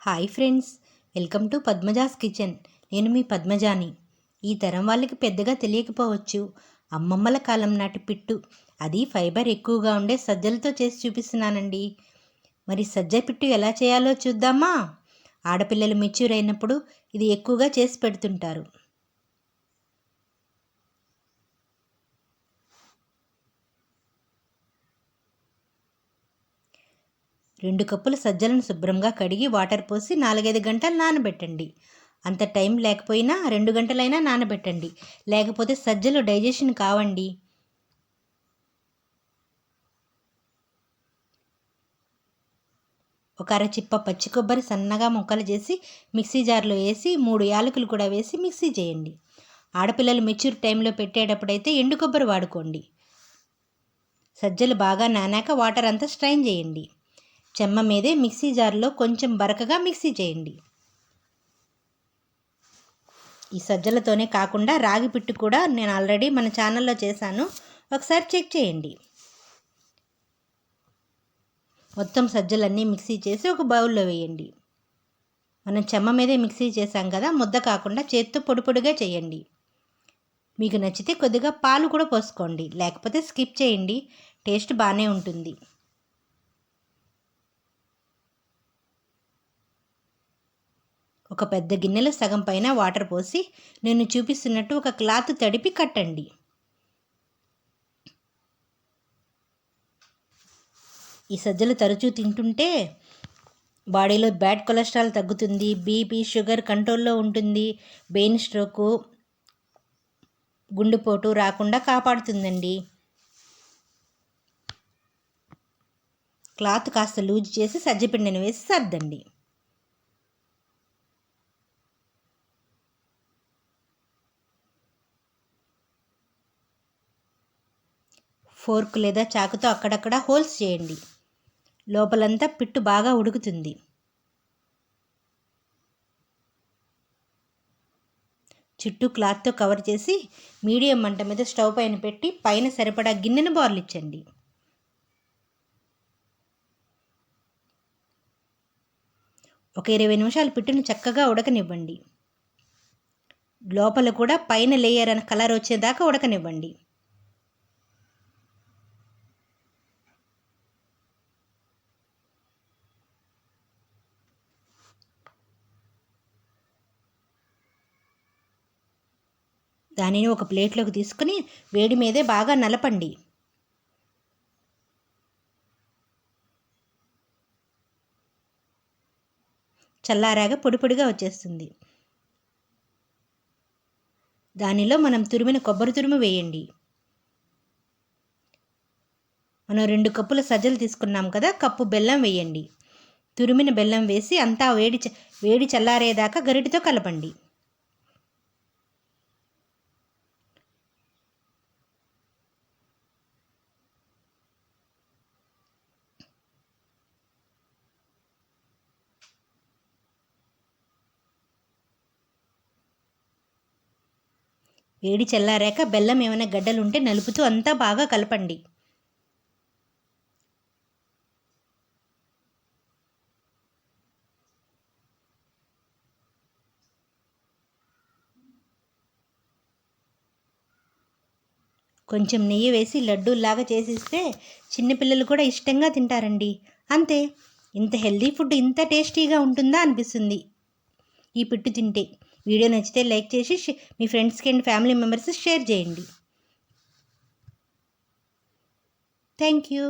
Hi friends welcome to Padmaja's kitchen. నేను మీ పద్మజాని. ఈ తరం వాళ్ళకి పెద్దగా తెలియకపోవచ్చు. అమ్మమ్మల కాలం నాటి పిట్టు. అది ఫైబర్ ఎక్కువగా ఉండే సజ్జలతో చేసి చూపిస్తున్నానండి. మరి సజ్జ పిట్టు ఎలా చేయాలో చూద్దామా? ఆడపిల్లలు మెచ్యూర్ అయినప్పుడు ఇది ఎక్కువగా చేసి పెడుతుంటారు. రెండు కప్పుల సజ్జలను శుభ్రంగా కడిగి వాటర్ పోసి నాలుగైదు గంటలు నానబెట్టండి. అంత టైం లేకపోయినా రెండు గంటలైనా నానబెట్టండి. లేకపోతే సజ్జలు డైజెషన్ కావండి. ఒక అర చిప్ప పచ్చి కొబ్బరి సన్నగా ముక్కలు చేసి మిక్సీ జార్లో వేసి మూడు యాలకులు కూడా వేసి మిక్సీ చేయండి. ఆడపిల్లలు మెచ్యూర్ టైంలో పెట్టేటప్పుడైతే ఎండు కొబ్బరి వాడుకోండి. సజ్జలు బాగా నానాక వాటర్ అంతా స్ట్రైన్ చేయండి. చెమ్మ మీదే మిక్సీ జార్లో కొంచెం బరకగా మిక్సీ చేయండి. ఈ సజ్జలతోనే కాకుండా రాగి పిట్టు కూడా నేను ఆల్రెడీ మన ఛానల్లో చేశాను. ఒకసారి చెక్ చేయండి. మొత్తం సజ్జలన్నీ మిక్సీ చేసి ఒక బౌల్లో వేయండి. మనం చెమ్మ మీదే మిక్సీ చేసాం కదా ముద్ద కాకుండా చేత్తో పొడి పొడిగా చేయండి. మీకు నచ్చితే కొద్దిగా పాలు కూడా పోసుకోండి. లేకపోతే స్కిప్ చేయండి. టేస్ట్ బాగానే ఉంటుంది. ఒక పెద్ద గిన్నెలో సగం పైన వాటర్ పోసి నేను చూపిస్తున్నట్టు ఒక క్లాత్ తడిపి కట్టండి. ఈ సజ్జలు తరచూ తింటుంటే బాడీలో బ్యాడ్ కొలెస్ట్రాల్ తగ్గుతుంది బీపీ షుగర్ కంట్రోల్లో ఉంటుంది బెయిన్ స్ట్రోకు గుండెపోటు రాకుండా కాపాడుతుందండి. క్లాత్ కాస్త లూజ్ చేసి సజ్జపిండిని వేసి సర్దండి. ఫోర్క్ లేదా చాకుతో అక్కడక్కడ హోల్స్ చేయండి. లోపలంతా పిట్టు బాగా ఉడుకుతుంది. చుట్టూ క్లాత్తో కవర్ చేసి మీడియం మంట మీద స్టవ్ పైన పెట్టి పైన సరిపడా గిన్నెను బార్లిచ్చండి ఒక ఇరవై నిమిషాలు పిట్టును చక్కగా ఉడకనివ్వండి. లోపల కూడా పైన లేయర్ అని కలర్ వచ్చేదాకా ఉడకనివ్వండి. దానిని ఒక ప్లేట్లోకి తీసుకుని వేడి మీదే బాగా నలపండి. చల్లారాగా పొడి పొడిగా వచ్చేస్తుంది. దానిలో మనం తురిమిన కొబ్బరి తురుము వేయండి. మనం రెండు కప్పుల సజ్జలు తీసుకున్నాం కదా కప్పు బెల్లం వేయండి. తురిమిన బెల్లం వేసి అంతా వేడి వేడి చల్లారేదాకా గరిటితో కలపండి. వేడి చల్లారాక బెల్లం ఏమైనా గడ్డలుంటే నలుపుతూ అంతా బాగా కలపండి. కొంచెం నెయ్యి వేసి లడ్డూలాగా చేసిస్తే చిన్నపిల్లలు కూడా ఇష్టంగా తింటారండి. అంతే ఇంత హెల్దీ ఫుడ్ ఇంత టేస్టీగా ఉంటుందా అనిపిస్తుంది. ఈ పిట్టు తింటే వీడియో నచ్చితే లైక్ చేసి మీ ఫ్రెండ్స్కి అండ్ ఫ్యామిలీ మెంబర్స్ షేర్ చేయండి. Thank you.